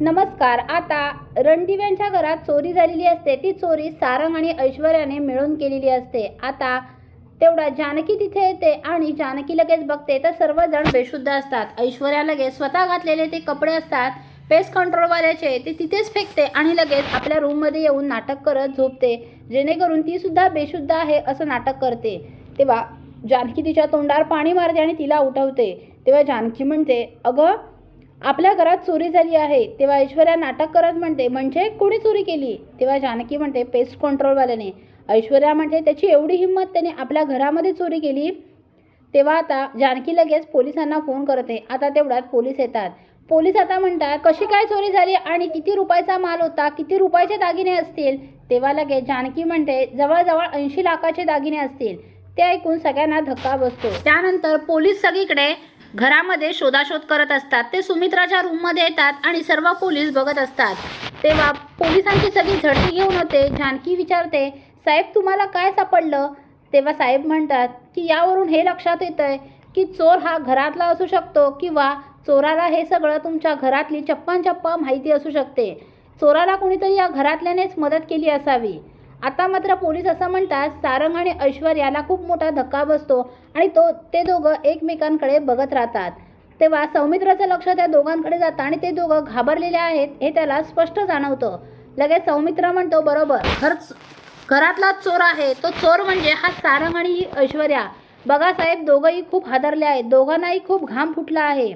नमस्कार आता रणदिव्यांच्या घरात चोरी झालेली असते. ती चोरी सारंग आणि ऐश्वर्याने मिळून केलेली असते. आता तेवढा जानकी तिथे येते आणि जानकी लगेच बघते. तर सर्वजण बेशुद्ध असतात. ऐश्वर्या लगेच स्वतः घातलेले ते कपडे असतात पेस्ट कंट्रोलवाल्याचे ते तिथेच फेकते आणि लगेच आपल्या रूममध्ये येऊन नाटक करत झोपते. जेणेकरून ती सुद्धा बेशुद्ध आहे असं नाटक करते. तेव्हा जानकी तिच्या तोंडावर पाणी मारते आणि तिला उठवते. तेव्हा जानकी म्हणते अगं आपल्या घरात चोरी झाली आहे तेव्हा ऐश्वर्या नाटक करत म्हणते म्हणजे कोणी चोरी केली? तेव्हा जानकी म्हणते पेस्ट कंट्रोलवाल्याने ऐश्वर्या म्हणते त्याची एवढी हिंमत त्याने आपल्या घरामध्ये चोरी केली? तेव्हा आता जानकी लगेच पोलिसांना फोन करते. आता तेवढ्यात पोलीस येतात. पोलीस आता म्हणतात कशी काय चोरी झाली आणि किती रुपयाचा माल होता? किती रुपयाचे दागिने असतील? तेव्हा लगेच जानकी म्हणते जवळजवळ ऐंशी लाखाचे दागिने असतील. ते ऐकून सगळ्यांना धक्का बसतो. त्यानंतर पोलीस सगळीकडे घरामध्ये शोधाशोध करत असतात. ते सुमित्राच्या रूममध्ये येतात आणि सर्व पोलीस बघत असतात. तेव्हा पोलिसांची सगळी झडती घेऊन होते. जानकी विचारते साहेब तुम्हाला काय सापडलं? तेव्हा साहेब म्हणतात की यावरून हे लक्षात येतं आहे की चोर हा घरातला असू शकतो किंवा चोराला हे सगळं तुमच्या घरातली चप्पन चप्पा माहिती असू शकते. चोराला कोणीतरी या घरातल्यानेच मदत केली असावी. आता मात्र पोलीस असं म्हणतात सारंग आणि ऐश्वर्याला खूप मोठा धक्का बसतो आणि तो ते दोघं एकमेकांकडे बघत राहतात. तेव्हा सौमित्राचं लक्ष त्या दोघांकडे जातं आणि ते दोघं घाबरलेले आहेत हे त्याला स्पष्ट जाणवतं. लगेच सौमित्र म्हणतो बरोबर खरंच घरातला चोर आहे. तो चोर म्हणजे हा सारंग आणि ही ऐश्वर्या बघा साहेब दोघंही खूप हादरले आहेत. दोघांनाही खूप घाम फुटला आहे.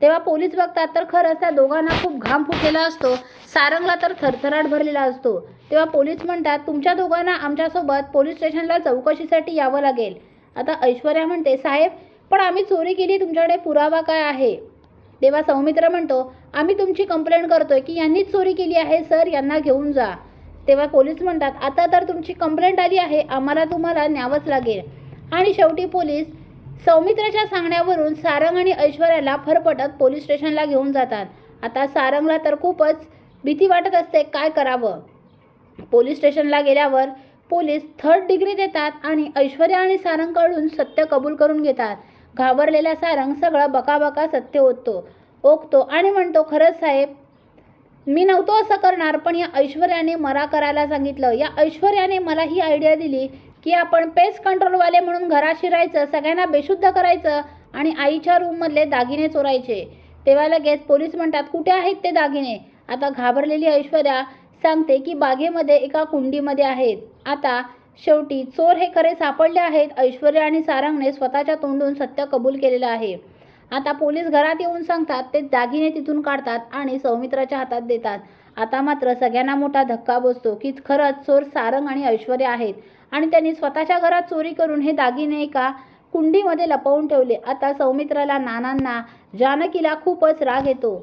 तेव्हा पोलीस बघतात तर खरंच त्या दोघांना खूप घाम फुटलेला असतो. सारंगला तर थरथराट भरलेला असतो. तेव्हा पोलीस म्हणतात तुमच्या दोघांना आमच्यासोबत पोलीस स्टेशनला चौकशीसाठी यावं लागेल. आता ऐश्वर्या म्हणते साहेब पण आम्ही चोरी केली तुमच्याकडे पुरावा काय आहे? तेव्हा सौमित्र म्हणतो आम्ही तुमची कंप्लेंट करतोय की यांनीच चोरी केली आहे सर यांना घेऊन जा. तेव्हा पोलीस म्हणतात आता तर तुमची कंप्लेंट आली आहे आम्हाला तुम्हाला न्यावंच लागेल. आणि शेवटी पोलीस सौमित्राच्या सांगण्यावरून सारंग आणि ऐश्वर्याला फरफटत पोलीस स्टेशनला घेऊन जातात. आता सारंगला तर खूपच भीती वाटत असते काय करावं? पोलीस स्टेशनला गेल्यावर पोलीस थर्ड डिग्री देतात आणि ऐश्वर्या आणि सारंगकडून सत्य कबूल करून घेतात. घाबरलेला सारंग सगळं बकाबका सत्य ओततो ओकतो आणि म्हणतो खरंच साहेब मी नव्हतो असं करणार पण या ऐश्वर्याने मला करायला सांगितलं. या ऐश्वर्याने मला ही आयडिया दिली की आपण पेस्ट कंट्रोलवाले म्हणून घरात शिरायचं सगळ्यांना बेशुद्ध करायचं आणि आईच्या रूममधले दागिने चोरायचे. तेव्हा लगेच पोलीस म्हणतात कुठे आहेत ते दागिने? आता घाबरलेली ऐश्वर्या सांगते की बागेमध्ये एका कुंडीमध्ये आहेत. आता शेवटी चोर हे खरे सापडले आहेत. ऐश्वर्या आणि सारंगने स्वतःच्या तोंडून सत्य कबूल केलेलं आहे. आता पोलीस घरात येऊन सांगतात ते दागिने तिथून काढतात आणि सौमित्राच्या हातात देतात. आता मात्र सगळ्यांना मोठा धक्का बसतो की खरंच चोर सारंग आणि ऐश्वर्या आहेत आणि त्यांनी स्वतःच्या घरात चोरी करून हे दागिने एका कुंडीमध्ये लपवून ठेवले. आता सौमित्राला नानांना जानकीला खूपच राग येतो.